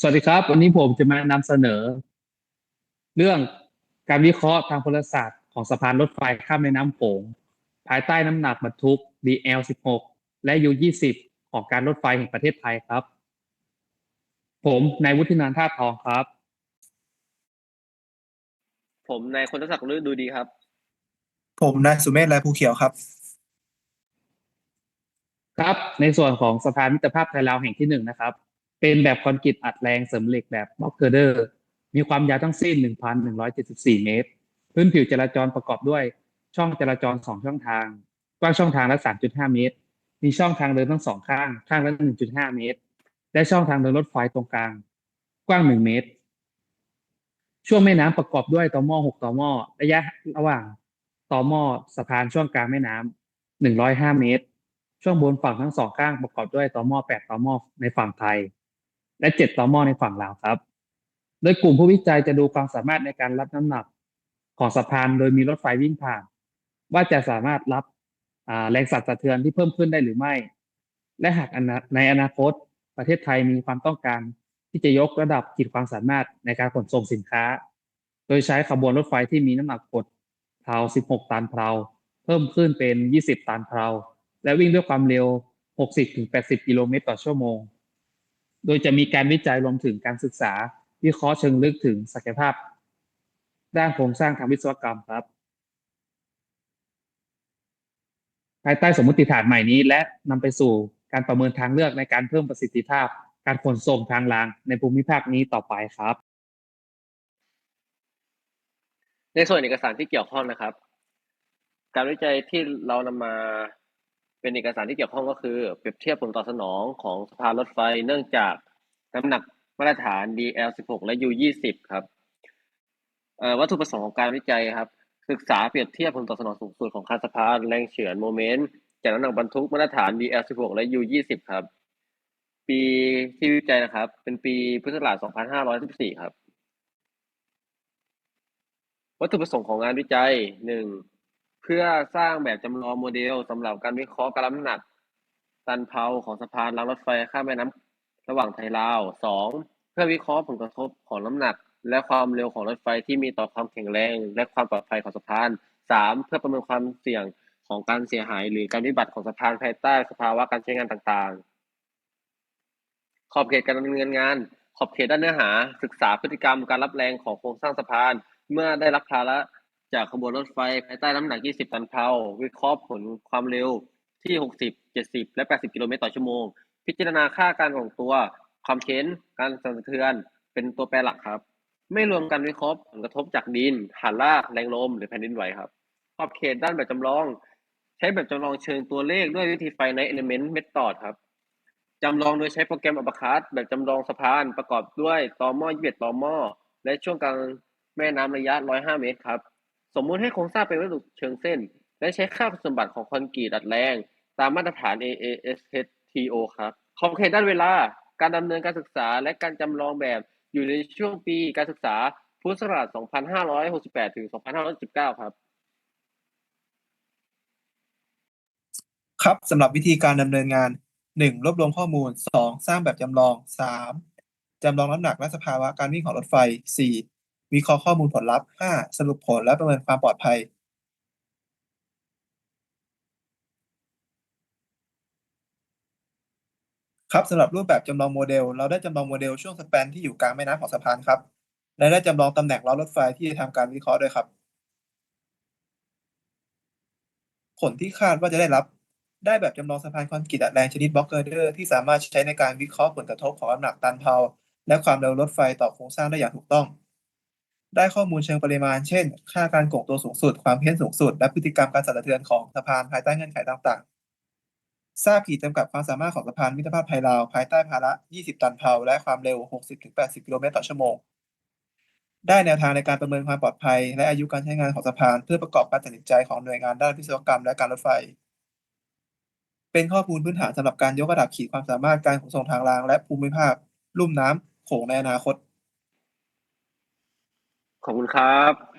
สวัสดีครับ วันนี้ผมจะมานำเสนอ เรื่องการวิเคราะห์ทางพลศาสตร์ของสะพานรถไฟข้ามแม่น้ำโขงภายใต้น้ำหนักบรรทุก DL16 และ U20 ของการรถไฟแห่งประเทศไทยครับ ผมนายวุฒินันท์ท่าทองครับ ผมนายคนทศักดิ์ฤดูดีครับ ผมนายสุเมธลายภูเขียวครับ ครับ ในส่วนของสะพานมิตรภาพไทยลาวแห่งที่หนึ่งนะครับ เป็นแบบคอนกรีตอัดแรงเสริมเหล็กแบบบล็อกเกอร์เดอร์มีความยาวทั้งสิ้น 1,174 เมตร พื้นผิวจราจรประกอบด้วยช่องจราจร 2 ช่องทาง กว้างช่องทางละ 3.5 เมตร มีช่องทางเดินทั้งสองข้าง ข้างละ 1.5 เมตร และช่องทางเดินรถไฟตรงกลาง กว้าง 1 เมตร ช่วงแม่น้ำประกอบด้วยต่อหม้อ 6ต่อหม้อ ระยะระหว่างต่อหม้อสะพานช่วงกลางแม่น้ำ105 เมตร ช่วงบนฝั่งทั้งสองข้างประกอบด้วยต่อหม้อ 8ต่อหม้อในฝั่งไทย และ7ต่อมอในฝั่งลาวครับ โดยกลุ่มผู้วิจัยจะดูความสามารถในการรับน้ำหนักของสะพานโดยมีรถไฟวิ่งผ่าน ว่าจะสามารถรับแรงสั่นสะเทือนที่เพิ่มขึ้นได้หรือไม่ และหากในอนาคตประเทศไทยมีความต้องการที่จะยกระดับขีดความสามารถในการขนส่งสินค้า โดยใช้ขบวนรถไฟที่มีน้ำหนักกดเพลา16 ตันเพลาเพิ่มขึ้นเป็น 20 ตันเพลาและวิ่งด้วยความเร็ว 60-80 กิโลเมตรต่อชั่วโมง โดยจะมีการวิจัยรวมถึงการศึกษา วิเคราะห์เชิงลึกถึงศักยภาพ ด้านโครงสร้างทางวิศวกรรมครับ ภายใต้สมมติฐานใหม่นี้ และนำไปสู่การประเมินทางเลือกในการเพิ่มประสิทธิภาพ การขนส่งทางรางในภูมิภาคนี้ต่อไปครับ ในส่วนเอกสารที่เกี่ยวข้องนะครับ การวิจัยที่เรานำมา เป็นเอกสารที่เกี่ยวข้องก็คือเปรียบเทียบผลตอบสนองของสะพานรถไฟเนื่องจากน้ำหนักมาตรฐาน DL16 และ U20 ครับวัตถุประสงค์ของการวิจัยครับ ศึกษาเปรียบเทียบผลตอบสนองสูงสุดของคานสะพานแรงเฉือนโมเมนต์จากน้ำหนักบรรทุกมาตรฐาน DL16 และ U20 ครับ ปีที่วิจัยนะครับ เป็นปีพุทธศักราช2514 ครับ วัตถุประสงค์ของงานวิจัยหนึ่ง เพื่อสร้างแบบจำลองโมเดลสำหรับการวิเคราะห์การรับน้ำหนัก ตันเพาของสะพานรางรถไฟข้ามแม่น้ำระหว่างไทยลาวสองเพื่อวิเคราะห์ผลกระทบของน้ำหนัก และความเร็วของรถไฟที่มีต่อความแข็งแรง และความปลอดภัยของสะพานสามเพื่อประเมินความเสี่ยงของการเสียหาย หรือการวิบัติของสะพานภายใต้สภาวะการใช้งานต่างๆ ขอบเขตการดำเนินงาน ขอบเขตด้านเนื้อหา ศึกษาพฤติกรรมการรับแรงของโครงสร้างสะพาน เมื่อได้รับภาระ จากขบวนรถไฟภายใต้น้ำหนัก 20 ตันเพลาวิเคราะห์ผลความเร็วที่ 60 70 และ 80 กิโลเมตรต่อชั่วโมง พิจารณาค่าการของตัว ความเค้น การสั่นสะเทือน เป็นตัวแปรหลักครับ ไม่รวมการวิเคราะห์ผลกระทบจากดินฐานรากแรงลม หรือแผ่นดินไหวครับ ขอบเขตด้านแบบจำลอง ใช้แบบจำลองเชิงตัวเลขด้วยวิธี Finite Element Method ครับจำลองโดยใช้โปรแกรมอับคัสแบบจำลองสะพานประกอบด้วยตอหม้อ21ตอหม้อและช่วงกลางแม่น้ำระยะ 105 เมตรครับ สมมุติให้โครงสร้างเป็นวัสดุเชิงเส้น และใช้ค่าสมบัติของคอนกรีตอัดแรงตามมาตรฐาน AASHTO ครับขอบเขตด้านเวลา การดำเนินการศึกษาและการจำลองแบบอยู่ในช่วงปีการศึกษาพุทธศักราช 2568 ถึง 2519 ครับ ครับสำหรับวิธีการดำเนินงานหนึ่งรวบรวมข้อมูลสองสร้างแบบจำลองสามจำลองน้ำหนักและสภาวะการวิ่งของรถไฟสี่ วิเคราะห์ข้อมูลผลลัพธ์ห้าสรุปผลและประเมินความปลอดภัย ครับสำหรับรูปแบบจำลองโมเดล เราได้จำลองโมเดลช่วงสแปนที่อยู่กลางแม่น้ำของสะพานครับ และได้จำลองตำแหน่งล้อรถไฟที่จะทำการวิเคราะห์ด้วยครับ ผลที่คาดว่าจะได้รับ ได้แบบจำลองสะพานคอนกรีตอัดแรงชนิดบล็อกเกอร์เดอร์ที่สามารถใช้ในการวิเคราะห์ผลกระทบของน้ำหนักตันเพาและความเร็วรถไฟต่อโครงสร้างได้อย่างถูกต้อง ได้ข้อมูลเชิงปริมาณ เช่น ค่าการโก่งตัวสูงสุด ความเพี้ยนสูงสุด และพฤติกรรมการสั่นสะเทือนของสะพานภายใต้เงื่อนไขต่างๆ ทราบขีดจำกัดความสามารถของสะพานมิตรภาพไทยลาว ภายใต้ภาระ 20 ตันเพาและความเร็ว 60-80 กิโลเมตรต่อชั่วโมง ได้แนวทางในการประเมินความปลอดภัย และอายุการใช้งานของสะพาน เพื่อประกอบการตัดสินใจของหน่วยงานด้านวิศวกรรมและการรถไฟ เป็นข้อมูลพื้นฐานสำหรับการยกระดับขีดความสามารถการขนส่งทางราง และภูมิภาคลุ่มน้ำโขงในอนาคต ขอบคุณครับ